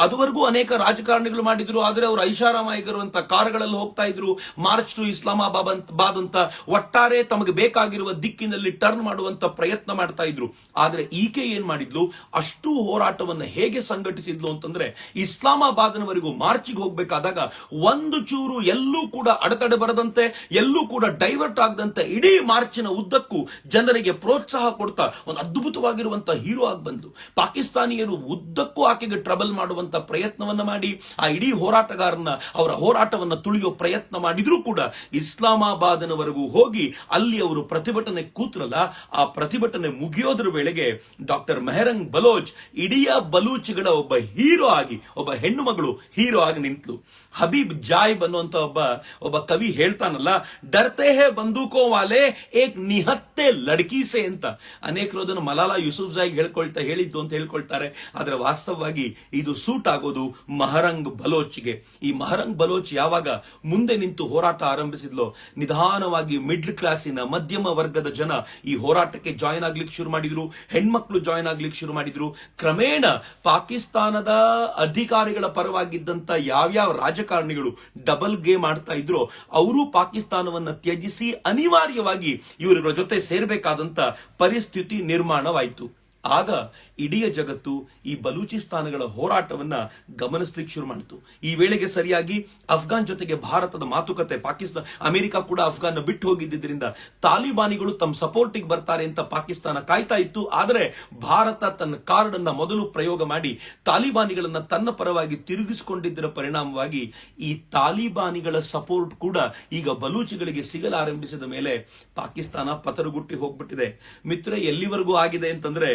ಅದುವರೆಗೂ ಅನೇಕ ರಾಜಕಾರಣಿಗಳು ಮಾಡಿದ್ರು, ಆದ್ರೆ ಅವರು ಐಷಾರಾಮಾಯಿಗರು ಅಂತ ಕಾರುಗಳಲ್ಲಿ ಹೋಗ್ತಾ ಇದ್ರು. ಮಾರ್ಚ್ ಟು ಇಸ್ಲಾಮಾಬಾದ್ ಅಂತ ಒಟ್ಟಾರೆ ತಮಗೆ ಬೇಕಾಗಿರುವ ದಿಕ್ಕಿನಲ್ಲಿ ಟರ್ನ್ ಮಾಡುವಂತ ಪ್ರಯತ್ನ ಮಾಡ್ತಾ ಇದ್ರು. ಆದ್ರೆ ಈಕೆ ಏನ್ ಮಾಡಿದ್ಲು? ಅಷ್ಟು ಹೋರಾಟವನ್ನು ಹೇಗೆ ಸಂಘಟಿಸಿದ್ಲು ಅಂತಂದ್ರೆ, ಇಸ್ಲಾಮಾಬಾದ್ನವರೆಗೂ ಮಾರ್ಚಿಗೆ ಹೋಗ್ಬೇಕಾದಾಗ ಒಂದು ಚೂರು ಎಲ್ಲೂ ಕೂಡ ಅಡೆತಡೆ ಬರದಂತೆ, ಎಲ್ಲೂ ಕೂಡ ಡೈವರ್ಟ್ ಆಗದಂತೆ ಇಡೀ ಮಾರ್ಚಿನ ಉದ್ದಕ್ಕೂ ಜನರಿಗೆ ಪ್ರೋತ್ಸಾಹ ಕೊಡ್ತಾ, ಒಂದು ಅದ್ಭುತವಾಗಿರುವಂತ ಹೀರೋ ಆಗಿ ಬಂದು. ಪಾಕಿಸ್ತಾನಿಯರು ಉದ್ದಕ್ಕೂ ಆಕೆಗೆ ಟ್ರಬಲ್ ಮಾಡುವಂತ ಪ್ರಯತ್ನವನ್ನ ಮಾಡಿ, ಆ ಇಡೀ ಹೋರಾಟಗಾರನ ಅವರ ಹೋರಾಟವನ್ನ ತುಳಿಯೋ ಪ್ರಯತ್ನ ಮಾಡಿದ್ರೂ ಕೂಡ ಇಸ್ಲಾಮಾಬಾದ್ನವರೆಗೂ ಹೋಗಿ ಅಲ್ಲಿ ಅವರು ಪ್ರತಿಭಟನೆ ಕೂತ್ರಲ್ಲ, ಆ ಪ್ರತಿಭಟನೆ ಮುಗಿಯೋದ್ರ ವೇಳೆಗೆ ಡಾಕ್ಟರ್ ಮೆಹರಂಗ್ ಬಲೋಚ್ ಇಡೀ ಬಲೂಚ್ಗಳ ಒಬ್ಬ ಹೀರೋ ಆಗಿ, ಒಬ್ಬ ಹೆಣ್ಣು ಮಗಳು ಹೀರೋ ಆಗಿ ನಿಂತ್ಲು. ಹಬೀಬ್ ಜಾಯ್ ಅನ್ನುವಂತ ಒಬ್ಬ ಒಬ್ಬ ಕವಿ ಹೇಳ್ತಾನಲ್ಲ, ಡರ್ತೆ ಹೇ ಬಂದೂಕೋ ವಾಲೆ, ಏಕ್ ನಿಹತ್ತೆ ಲಡ್ಕಿ ಸೆ ಅಂತ. ಅನೇಕರು ಅದನ್ನು ಮಲಾಲಾ ಯೂಸುಫ್ ಜಾಯ್ ಹೇಳ್ಕೊಳ್ತಾ ಹೇಳಿದ್ದು ಅಂತ ಹೇಳ್ಕೊಳ್ತಾರೆ. ಆದ್ರೆ ವಾಸ್ತವವಾಗಿ ಇದು ಸೂಟ್ ಆಗೋದು ಮಹರಂಗ್ ಬಲೋಚ್ಗೆ ಈ ಮಹರಂಗ್ ಬಲೋಚ್ ಯಾವಾಗ ಮುಂದೆ ನಿಂತು ಹೋರಾಟ ಆರಂಭಿಸಿದ್ಲೋ, ನಿಧಾನವಾಗಿ ಮಿಡ್ಲ್ ಕ್ಲಾಸಿನ ಮಧ್ಯಮ ವರ್ಗದ ಜನ ಈ ಹೋರಾಟಕ್ಕೆ ಜಾಯಿನ್ ಆಗ್ಲಿಕ್ಕೆ ಶುರು ಮಾಡಿದ್ರು, ಹೆಣ್ಮಕ್ಳು ಜಾಯಿನ್ ಆಗ್ಲಿಕ್ಕೆ ಶುರು ಮಾಡಿದ್ರು. ಕ್ರಮೇಣ ಪಾಕಿಸ್ತಾನದ ಅಧಿಕಾರಿಗಳ ಪರವಾಗಿದ್ದಂತ ಯಾವ್ಯಾವ ರಾಜಕಾರಣಿಗಳು ಡಬಲ್ ಗೇಮ್ ಆಡ್ತಾ ಇದ್ರೋ, ಅವರು ಪಾಕಿಸ್ತಾನವನ್ನ ತ್ಯಜಿಸಿ ಅನಿವಾರ್ಯವಾಗಿ ಇವರುಗಳ ಜೊತೆ ಸೇರ್ಬೇಕಾದಂತ ಪರಿಸ್ಥಿತಿ ನಿರ್ಮಾಣವಾಯಿತು. ಆಗ ಇಡೀ ಜಗತ್ತು ಈ ಬಲೂಚಿಸ್ತಾನಗಳ ಹೋರಾಟವನ್ನ ಗಮನಿಸಲಿಕ್ಕೆ ಶುರು ಮಾಡಿತು. ಈ ವೇಳೆಗೆ ಸರಿಯಾಗಿ ಅಫ್ಘಾನ್ ಜೊತೆಗೆ ಭಾರತದ ಮಾತುಕತೆ, ಪಾಕಿಸ್ತಾನ, ಅಮೆರಿಕ ಕೂಡ ಅಫ್ಘಾನ್ ಬಿಟ್ಟು ಹೋಗಿದ್ದರಿಂದ ತಾಲಿಬಾನಿಗಳು ತಮ್ಮ ಸಪೋರ್ಟಿಗೆ ಬರ್ತಾರೆ ಅಂತ ಪಾಕಿಸ್ತಾನ ಕಾಯ್ತಾ ಇತ್ತು. ಆದರೆ ಭಾರತ ತನ್ನ ಕಾರ್ಡ್ ಅನ್ನ ಮೊದಲು ಪ್ರಯೋಗ ಮಾಡಿ ತಾಲಿಬಾನಿಗಳನ್ನ ತನ್ನ ಪರವಾಗಿ ತಿರುಗಿಸಿಕೊಂಡಿದ್ದರ ಪರಿಣಾಮವಾಗಿ ಈ ತಾಲಿಬಾನಿಗಳ ಸಪೋರ್ಟ್ ಕೂಡ ಈಗ ಬಲೂಚಿಗಳಿಗೆ ಸಿಗಲಾರಂಭಿಸಿದ ಮೇಲೆ ಪಾಕಿಸ್ತಾನ ಪತರುಗುಟ್ಟಿ ಹೋಗ್ಬಿಟ್ಟಿದೆ. ಮಿತ್ರ, ಎಲ್ಲಿವರೆಗೂ ಆಗಿದೆ ಅಂತಂದ್ರೆ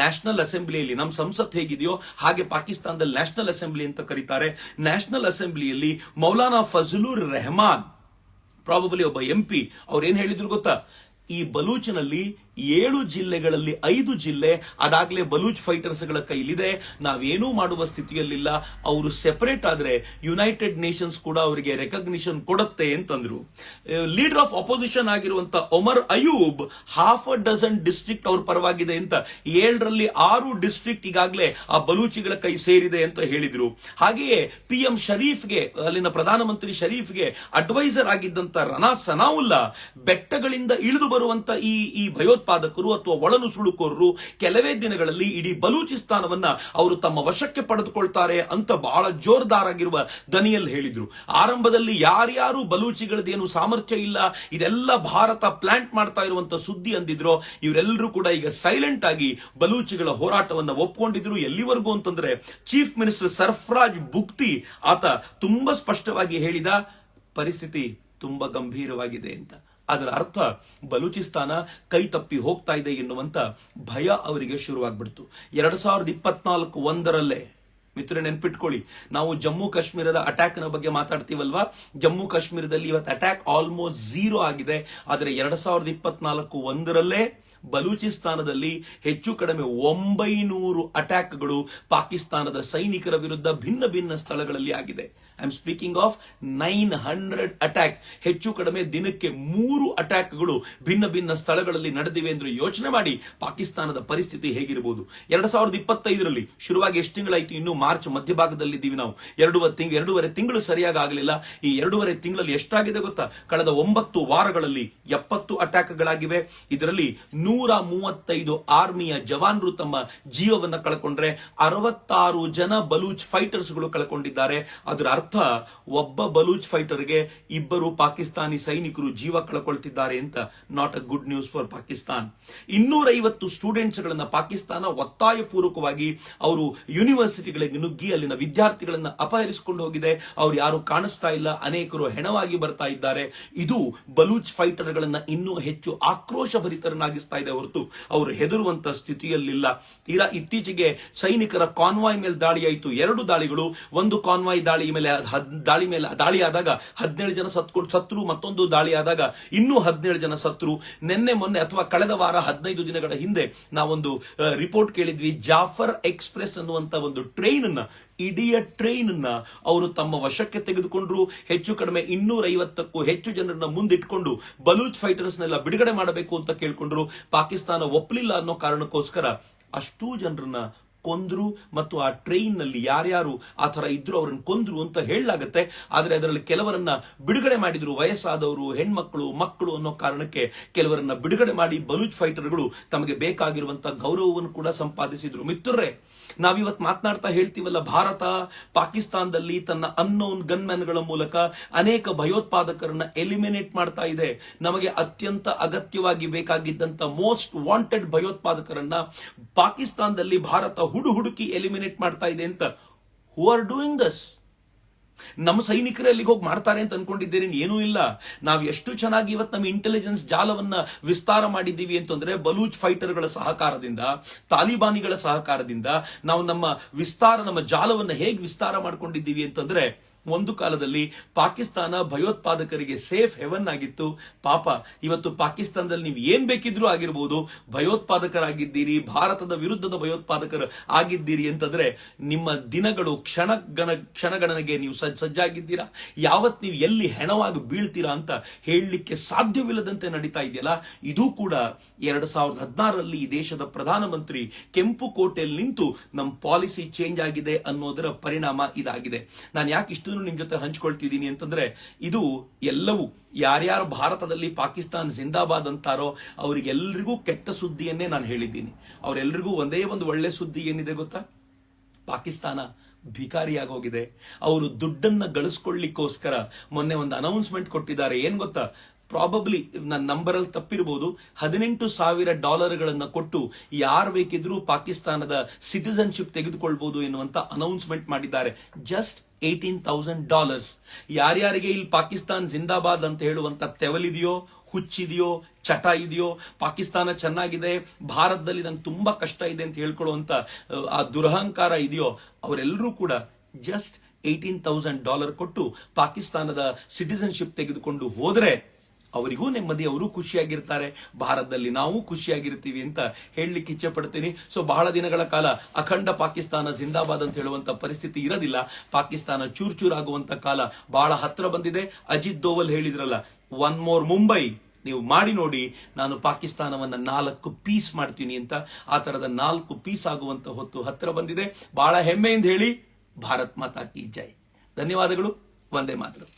ನ್ಯಾಷನಲ್ ಅಸೆಂಬ್ಲಿಯಲ್ಲಿ ನಮ್ಮ ಸಂಸತ್ ಹೇಗಿದೆಯೋ ಹಾಗೆ ಪಾಕಿಸ್ತಾನದಲ್ಲಿ ನ್ಯಾಷನಲ್ ಅಸೆಂಬ್ಲಿ ಅಂತ ಕರೀತಾರೆ. ನ್ಯಾಷನಲ್ ಅಸೆಂಬ್ಲಿಯಲ್ಲಿ ಮೌಲಾನಾ ಫಜಲುರ್ ರೆಹಮಾನ್ ಪ್ರಾಬಬಲಿ ಒಬ್ಬ ಎಂ ಪಿ ಅವ್ರು ಏನ್ ಹೇಳಿದ್ರು ಗೊತ್ತಾ? ಈ ಬಲೂಚಿನಲ್ಲಿ ಏಳು ಜಿಲ್ಲೆಗಳಲ್ಲಿ ಐದು ಜಿಲ್ಲೆ, ಅದಾಗಲೇ ಬಲೂಚ್ ಫೈಟರ್ಸ್ಗಳ ಕೈಲಿದೆ. ನಾವೇನೂ ಮಾಡುವ ಸ್ಥಿತಿಯಲ್ಲಿಲ್ಲ. ಅವರು ಸೆಪರೇಟ್ ಆದ್ರೆ ಯುನೈಟೆಡ್ ನೇಷನ್ಸ್ ಕೂಡ ಅವರಿಗೆ ರೆಕಗ್ನಿಷನ್ ಕೊಡುತ್ತೆ ಅಂತಂದ್ರು. ಲೀಡರ್ ಆಫ್ ಅಪೋಸಿಷನ್ ಆಗಿರುವಂತ Omar Ayub half a dozen district ಅವ್ರ ಪರವಾಗಿದೆ ಅಂತ. ಏಳರಲ್ಲಿ ಆರು ಡಿಸ್ಟ್ರಿಕ್ಟ್ ಈಗಾಗಲೇ ಆ ಬಲೂಚಿಗಳ ಕೈ ಸೇರಿದೆ ಅಂತ ಹೇಳಿದ್ರು. ಹಾಗೆಯೇ ಪಿ ಎಂ ಶರೀಫ್ಗೆ, ಅಲ್ಲಿನ ಪ್ರಧಾನಮಂತ್ರಿ ಶರೀಫ್ಗೆ ಅಡ್ವೈಸರ್ ಆಗಿದ್ದಂತ ರನಾ ಸನಾವುಲ್ಲಾ ಬೆಟ್ಟಗಳಿಂದ ಇಳಿದು ಬರುವಂತ ಈ ಈ ಭಯೋತ್ಪಾದಕರು ಅಥವಾ ಒಳನುಸುಳುಕೋರರು ಕೆಲವೇ ದಿನಗಳಲ್ಲಿ ಇಡೀ ಬಲೂಚಿಸ್ತಾನವನ್ನ ಅವರು ತಮ್ಮ ವಶಕ್ಕೆ ಪಡೆದುಕೊಳ್ತಾರೆ ಅಂತ ಬಹಳ ಜೋರ್ದಾರಾಗಿರುವ ದನಿಯಲ್ ಹೇಳಿದ್ರು. ಆರಂಭದಲ್ಲಿ ಯಾರ್ಯಾರು ಬಲೂಚಿಗಳದೇನು ಸಾಮರ್ಥ್ಯ ಇಲ್ಲ, ಇದೆಲ್ಲ ಭಾರತ ಪ್ಲಾಂಟ್ ಮಾಡ್ತಾ ಇರುವಂತ ಸುದ್ದಿ ಅಂದಿದ್ರು. ಇವರೆಲ್ಲರೂ ಕೂಡ ಈಗ ಸೈಲೆಂಟ್ ಆಗಿ ಬಲೂಚಿಗಳ ಹೋರಾಟವನ್ನ ಒಪ್ಕೊಂಡಿದ್ರು. ಎಲ್ಲಿವರೆಗೂ ಅಂತಂದ್ರೆ ಚೀಫ್ ಮಿನಿಸ್ಟರ್ ಸರ್ಫರಾಜ್ ಬುಕ್ತಿ ಆತ ತುಂಬಾ ಸ್ಪಷ್ಟವಾಗಿ ಹೇಳಿದ, ಪರಿಸ್ಥಿತಿ ತುಂಬಾ ಗಂಭೀರವಾಗಿದೆ ಅಂತ. ಅದರ ಅರ್ಥ ಬಲೂಚಿಸ್ತಾನ ಕೈ ತಪ್ಪಿ ಹೋಗ್ತಾ ಇದೆ ಎನ್ನುವಂತ ಭಯ ಅವರಿಗೆ ಶುರುವಾಗ್ಬಿಡ್ತು. ಎರಡ್ ಸಾವಿರದ ಇಪ್ಪತ್ನಾಲ್ಕು ಒಂದರಲ್ಲೇ ಮಿತ್ರ ನೆನ್ಪಿಟ್ಕೊಳ್ಳಿ, ನಾವು ಜಮ್ಮು ಕಾಶ್ಮೀರದ ಅಟ್ಯಾಕ್ನ ಬಗ್ಗೆ ಮಾತಾಡ್ತೀವಲ್ವಾ? ಜಮ್ಮು ಕಾಶ್ಮೀರದಲ್ಲಿ ಇವತ್ತು ಅಟ್ಯಾಕ್ ಆಲ್ಮೋಸ್ಟ್ ಜೀರೋ ಆಗಿದೆ. ಆದರೆ ಎರಡ್ ಸಾವಿರದ ಇಪ್ಪತ್ನಾಲ್ಕು ಒಂದರಲ್ಲೇ ಬಲೂಚಿಸ್ತಾನದಲ್ಲಿ ಹೆಚ್ಚು ಕಡಿಮೆ ಒಂಬೈನೂರು ಅಟ್ಯಾಕ್ಗಳು ಪಾಕಿಸ್ತಾನದ ಸೈನಿಕರ ವಿರುದ್ಧ ಭಿನ್ನ ಭಿನ್ನ ಸ್ಥಳಗಳಲ್ಲಿ ಆಗಿದೆ. I am speaking of nine hundred attack ಹೆಚ್ಚು ಕಡಿಮೆ ದಿನಕ್ಕೆ ಮೂರು ಅಟ್ಯಾಕ್ಗಳು ಭಿನ್ನ ಭಿನ್ನ ಸ್ಥಳಗಳಲ್ಲಿ ನಡೆದಿವೆ ಎಂದು ಯೋಚನೆ ಮಾಡಿ ಪಾಕಿಸ್ತಾನದ ಪರಿಸ್ಥಿತಿ ಹೇಗಿರಬಹುದು? ಎರಡ್ ಸಾವಿರದ ಇಪ್ಪತ್ತೈದರಲ್ಲಿ ಶುರುವಾಗಿ ಎಷ್ಟು ತಿಂಗಳಾಯಿತು? ಇನ್ನು ಮಾರ್ಚ್ ಮಧ್ಯಭಾಗದಲ್ಲಿ ಇದ್ದೀವಿ ನಾವು. ಎರಡೂವರೆ ತಿಂಗ್, ಎರಡೂವರೆ ತಿಂಗಳು ಸರಿಯಾಗಿ ಆಗಲಿಲ್ಲ. ಈ ಎರಡೂವರೆ ತಿಂಗಳಲ್ಲಿ ಎಷ್ಟಾಗಿದೆ ಗೊತ್ತಾ? ಕಳೆದ ಒಂಬತ್ತು ವಾರಗಳಲ್ಲಿ ಎಪ್ಪತ್ತು ಅಟ್ಯಾಕ್ಗಳಾಗಿವೆ. ಇದರಲ್ಲಿ ನೂರ ಮೂವತ್ತೈದು ಆರ್ಮಿಯ ಜವಾನರು ತಮ್ಮ ಜೀವವನ್ನ ಕಳ್ಕೊಂಡ್ರೆ, ಅರವತ್ತಾರು ಜನ ಬಲೂಚ್ ಫೈಟರ್ಸ್ಗಳು ಕಳ್ಕೊಂಡಿದ್ದಾರೆ. ಅದರ ಅರ್ಥ ಒಬ್ಬ ಬಲೂಚ್ ಫೈಟರ್ಗೆ ಇಬ್ಬರು ಪಾಕಿಸ್ತಾನಿ ಸೈನಿಕರು ಜೀವ ಕಳ್ಕೊಳ್ತಿದ್ದಾರೆ ಅಂತ not a good news for Pakistan. ಇನ್ನೂರೈವತ್ತು ಸ್ಟೂಡೆಂಟ್ಸ್ ಗಳನ್ನ ಪಾಕಿಸ್ತಾನ ಒತ್ತಾಯ ಪೂರ್ವಕವಾಗಿ ಅವರು ಯೂನಿವರ್ಸಿಟಿಗಳಿಗೆ ನುಗ್ಗಿ ಅಲ್ಲಿನ ವಿದ್ಯಾರ್ಥಿಗಳನ್ನ ಅಪಹರಿಸಿಕೊಂಡು ಹೋಗಿದೆ. ಅವ್ರು ಯಾರು ಕಾಣಿಸ್ತಾ ಇಲ್ಲ, ಅನೇಕರು ಹೆಣವಾಗಿ ಬರ್ತಾ ಇದ್ದಾರೆ. ಇದು ಬಲೂಚ್ ಫೈಟರ್ ಗಳನ್ನ ಇನ್ನೂ ಹೆಚ್ಚು ಆಕ್ರೋಶ ಭರಿತರನ್ನಾಗಿಸ್ತಾ ಇದೆ ಹೊರತು ಅವರು ಹೆದರುವಂತ ಸ್ಥಿತಿಯಲ್ಲಿಲ್ಲ. ತೀರಾ ಇತ್ತೀಚೆಗೆ ಸೈನಿಕರ ಕಾನ್ವಾಯ್ ಮೇಲೆ ದಾಳಿ ಆಯಿತು ಎರಡು ದಾಳಿಗಳು, ಒಂದು ಕಾನ್ವಾಯ್ ದಾಳಿ ಮೇಲೆ ದಾಳಿ ಮೇಲೆ, ದಾಳಿ ಆದಾಗ ಹದಿನೇಳು ಜನ ಸತ್ಕೊಂಡು ಸತ್ರು ಮತ್ತೊಂದು ದಾಳಿ ಆದಾಗ ಇನ್ನೂ ಹದಿನೇಳು ಜನ ಸತ್ರು. ನಿನ್ನೆ, ಮೊನ್ನೆ ಅಥವಾ ಕಳೆದ ವಾರ ಹದಿನೈದು ದಿನಗಳ ಹಿಂದೆ ನಾವೊಂದು ರಿಪೋರ್ಟ್ ಕೇಳಿದ್ವಿ. ಜಾಫರ್ ಎಕ್ಸ್ಪ್ರೆಸ್ ಅನ್ನುವಂತ ಒಂದು ಟ್ರೈನ್ ಅನ್ನ ಇಡೀ ಟ್ರೈನ್ ಅನ್ನ ಅವರು ತಮ್ಮ ವಶಕ್ಕೆ ತೆಗೆದುಕೊಂಡ್ರು. ಹೆಚ್ಚು ಕಡಿಮೆ ಇನ್ನೂರ ಐವತ್ತಕ್ಕೂ ಹೆಚ್ಚು ಜನರನ್ನ ಮುಂದಿಟ್ಕೊಂಡು ಬಲೂಚ್ ಫೈಟರ್ಸ್ ನೆಲ್ಲ ಬಿಡುಗಡೆ ಮಾಡಬೇಕು ಅಂತ ಕೇಳ್ಕೊಂಡ್ರು. ಪಾಕಿಸ್ತಾನ ಒಪ್ಪಲಿಲ್ಲ ಅನ್ನೋ ಕಾರಣಕ್ಕೋಸ್ಕರ ಅಷ್ಟೂ ಜನರನ್ನ ಕೊಂದ್ರು ಮತ್ತು ಆ ಟ್ರೈನ್ನಲ್ಲಿ ಯಾರ್ಯಾರು ಆ ತರ ಇದ್ರು ಅವರನ್ನು ಕೊಂದ್ರು ಅಂತ ಹೇಳಲಾಗುತ್ತೆ. ಆದ್ರೆ ಅದರಲ್ಲಿ ಕೆಲವರನ್ನ ಬಿಡುಗಡೆ ಮಾಡಿದ್ರು. ವಯಸ್ಸಾದವರು, ಹೆಣ್ಮಕ್ಳು, ಮಕ್ಕಳು ಅನ್ನೋ ಕಾರಣಕ್ಕೆ ಕೆಲವರನ್ನ ಬಿಡುಗಡೆ ಮಾಡಿ ಬಲೂಚ್ ಫೈಟರ್ಗಳು ತಮಗೆ ಬೇಕಾಗಿರುವಂತಹ ಗೌರವವನ್ನು ಕೂಡ ಸಂಪಾದಿಸಿದ್ರು. ಮಿತ್ರರೇ, ನಾವಿವತ್ತು ಮಾತನಾಡ್ತಾ ಹೇಳ್ತೀವಲ್ಲ, ಭಾರತ ಪಾಕಿಸ್ತಾನದಲ್ಲಿ ತನ್ನ ಅನ್ನೋನ್ ಗನ್ಮ್ಯಾನ್ಗಳ ಮೂಲಕ ಅನೇಕ ಭಯೋತ್ಪಾದಕರನ್ನ ಎಲಿಮಿನೇಟ್ ಮಾಡ್ತಾ ಇದೆ. ನಮಗೆ ಅತ್ಯಂತ ಅಗತ್ಯವಾಗಿ ಬೇಕಾಗಿದ್ದಂತ ಮೋಸ್ಟ್ ವಾಂಟೆಡ್ ಭಯೋತ್ಪಾದಕರನ್ನ ಪಾಕಿಸ್ತಾನದಲ್ಲಿ ಭಾರತ ಹುಡು ಹುಡುಕಿ ಎಲಿಮಿನೇಟ್ ಮಾಡ್ತಾ ಇದೆ ಅಂತ. ಹೂ ಆರ್ ಡೂಯಿಂಗ್ ದಸ್ ನಮ್ಮ ಸೈನಿಕರೇ ಅಲ್ಲಿಗೆ ಹೋಗಿ ಮಾಡ್ತಾರೆ ಅಂತ ಅನ್ಕೊಂಡಿದ್ದೇನೆ ಏನೂ ಇಲ್ಲ. ನಾವು ಎಷ್ಟು ಚೆನ್ನಾಗಿ ಇವತ್ತು ನಮ್ಮ ಇಂಟೆಲಿಜೆನ್ಸ್ ಜಾಲವನ್ನ ವಿಸ್ತಾರ ಮಾಡಿದ್ದೀವಿ ಅಂತಂದ್ರೆ ಬಲೂಚ್ ಫೈಟರ್ಗಳ ಸಹಕಾರದಿಂದ, ತಾಲಿಬಾನಿಗಳ ಸಹಕಾರದಿಂದ ನಾವು ನಮ್ಮ ವಿಸ್ತಾರ, ನಮ್ಮ ಜಾಲವನ್ನು ಹೇಗೆ ವಿಸ್ತಾರ ಮಾಡ್ಕೊಂಡಿದ್ದೀವಿ ಅಂತಂದ್ರೆ ಒಂದು ಕಾಲದಲ್ಲಿ ಪಾಕಿಸ್ತಾನ ಭಯೋತ್ಪಾದಕರಿಗೆ ಸೇಫ್ ಹೆವನ್ ಆಗಿತ್ತು. ಪಾಪ, ಇವತ್ತು ಪಾಕಿಸ್ತಾನದಲ್ಲಿ ನೀವು ಏನ್ ಬೇಕಿದ್ರೂ ಆಗಿರ್ಬೋದು, ಭಯೋತ್ಪಾದಕರಾಗಿದ್ದೀರಿ, ಭಾರತದ ವಿರುದ್ಧದ ಭಯೋತ್ಪಾದಕರು ಆಗಿದ್ದೀರಿ ಅಂತಂದ್ರೆ ನಿಮ್ಮ ದಿನಗಳು ಕ್ಷಣ ಗಣ, ಕ್ಷಣಗಣನೆಗೆ ನೀವು ಸಜ್ಜ ಸಜ್ಜಾಗಿದ್ದೀರಾ? ಯಾವತ್ ನೀವು ಎಲ್ಲಿ ಹೆಣವಾಗಿ ಬೀಳ್ತೀರಾ ಅಂತ ಹೇಳಲಿಕ್ಕೆ ಸಾಧ್ಯವಿಲ್ಲದಂತೆ ನಡೀತಾ ಇದೆಯಲ್ಲ? ಇದು ಕೂಡ ಎರಡ್ ಸಾವಿರದ ಹದಿನಾರರಲ್ಲಿ ಈ ದೇಶದ ಪ್ರಧಾನಮಂತ್ರಿ ಕೆಂಪು ಕೋಟೆಯಲ್ಲಿ ನಿಂತು ನಮ್ಮ ಪಾಲಿಸಿ ಚೇಂಜ್ ಆಗಿದೆ ಅನ್ನೋದರ ಪರಿಣಾಮ ಇದಾಗಿದೆ. ನಾನು ಯಾಕೆ ಇಷ್ಟನ್ನು ನಿಮ್ ಜೊತೆ ಹಂಚ್ಕೊಳ್ತಿದ್ದೀನಿ ಅಂತಂದ್ರೆ ಇದು ಎಲ್ಲವೂ ಯಾರ್ಯಾರು ಭಾರತದಲ್ಲಿ ಪಾಕಿಸ್ತಾನ್ ಜಿಂದಾಬಾದ್ ಅಂತಾರೋ ಅವರಿಗೆಲ್ಲರಿಗೂ ಕೆಟ್ಟ ಸುದ್ದಿಯನ್ನೇ ನಾನು ಹೇಳಿದ್ದೀನಿ. ಅವರೆಲ್ಲರಿಗೂ ಒಂದೇ ಒಂದು ಒಳ್ಳೆ ಸುದ್ದಿ ಏನಿದೆ ಗೊತ್ತಾ? ಪಾಕಿಸ್ತಾನ ಭಿಕಾರಿಯಾಗೋಗಿದೆ. ಅವರು ದುಡ್ಡನ್ನ ಗಳಿಸ್ಕೊಳ್ಳಿಕ್ಕೋಸ್ಕರ ಮೊನ್ನೆ ಒಂದು ಅನೌನ್ಸ್ಮೆಂಟ್ ಕೊಟ್ಟಿದ್ದಾರೆ. ಏನ್ ಗೊತ್ತಾ? ಪ್ರಾಬಬ್ಲಿ ನನ್ನ ನಂಬರಲ್ಲಿ ತಪ್ಪಿರಬಹುದು ಹದಿನೆಂಟು ಸಾವಿರ ಡಾಲರ್ಗಳನ್ನು ಕೊಟ್ಟು ಯಾರು ಬೇಕಿದ್ರೂ ಪಾಕಿಸ್ತಾನದ ಸಿಟಿಸನ್ಶಿಪ್ ತೆಗೆದುಕೊಳ್ಬಹುದು ಎನ್ನುವಂತ ಅನೌನ್ಸ್ಮೆಂಟ್ ಮಾಡಿದ್ದಾರೆ. ಜಸ್ಟ್ ಏಟೀನ್ ತೌಸಂಡ್ ಡಾಲರ್ಸ್ ಯಾರ್ಯಾರಿಗೆ ಇಲ್ಲಿ ಪಾಕಿಸ್ತಾನ್ ಜಿಂದಾಬಾದ್ ಅಂತ ಹೇಳುವಂತ ತೆವಲಿದೆಯೋ, ಹುಚ್ಚಿದೆಯೋ, ಚಟ ಇದೆಯೋ, ಪಾಕಿಸ್ತಾನ ಚೆನ್ನಾಗಿದೆ, ಭಾರತದಲ್ಲಿ ನಂಗೆ ತುಂಬಾ ಕಷ್ಟ ಇದೆ ಅಂತ ಹೇಳ್ಕೊಳ್ಳುವಂತ, ಆ, ದುರಹಂಕಾರ ಇದೆಯೋ, ಅವರೆಲ್ಲರೂ ಕೂಡ ಜಸ್ಟ್ ಏಯ್ಟೀನ್ ತೌಸಂಡ್ ಡಾಲರ್ ಕೊಟ್ಟು ಪಾಕಿಸ್ತಾನದ ಸಿಟಿಸನ್ಶಿಪ್ ತೆಗೆದುಕೊಂಡು ಹೋದ್ರೆ ಅವರಿಗೂ ನೆಮ್ಮದಿ, ಅವರು ಖುಷಿಯಾಗಿರ್ತಾರೆ. ಭಾರತದಲ್ಲಿ ನಾವು ಖುಷಿಯಾಗಿರ್ತೀವಿ ಅಂತ ಹೇಳಲಿಕ್ಕೆ ಇಚ್ಛೆ ಪಡ್ತೀನಿ ಸೊ ಬಹಳ ದಿನಗಳ ಕಾಲ ಅಖಂಡ ಪಾಕಿಸ್ತಾನ ಜಿಂದಾಬಾದ್ ಅಂತ ಹೇಳುವಂತ ಪರಿಸ್ಥಿತಿ ಇರೋದಿಲ್ಲ. ಪಾಕಿಸ್ತಾನ ಚೂರ್ ಚೂರ್ ಆಗುವಂತ ಕಾಲ ಬಹಳ ಹತ್ರ ಬಂದಿದೆ. ಅಜಿತ್ ದೋವಲ್ ಹೇಳಿದ್ರಲ್ಲ ಒನ್ ಮೋರ್ ಮುಂಬೈ ನೀವು ಮಾಡಿ ನೋಡಿ, ನಾನು ಪಾಕಿಸ್ತಾನವನ್ನ ನಾಲ್ಕು ಪೀಸ್ ಮಾಡ್ತೀನಿ ಅಂತ. ಆ ತರದ ನಾಲ್ಕು ಪೀಸ್ ಆಗುವಂತ ಹೊತ್ತು ಹತ್ರ ಬಂದಿದೆ. ಬಹಳ ಹೆಮ್ಮೆಯಿಂದ ಹೇಳಿ, ಭಾರತ್ ಮಾತಾ ಕಿ ಜೈ. ಧನ್ಯವಾದಗಳು. ವಂದೇ ಮಾತರಂ.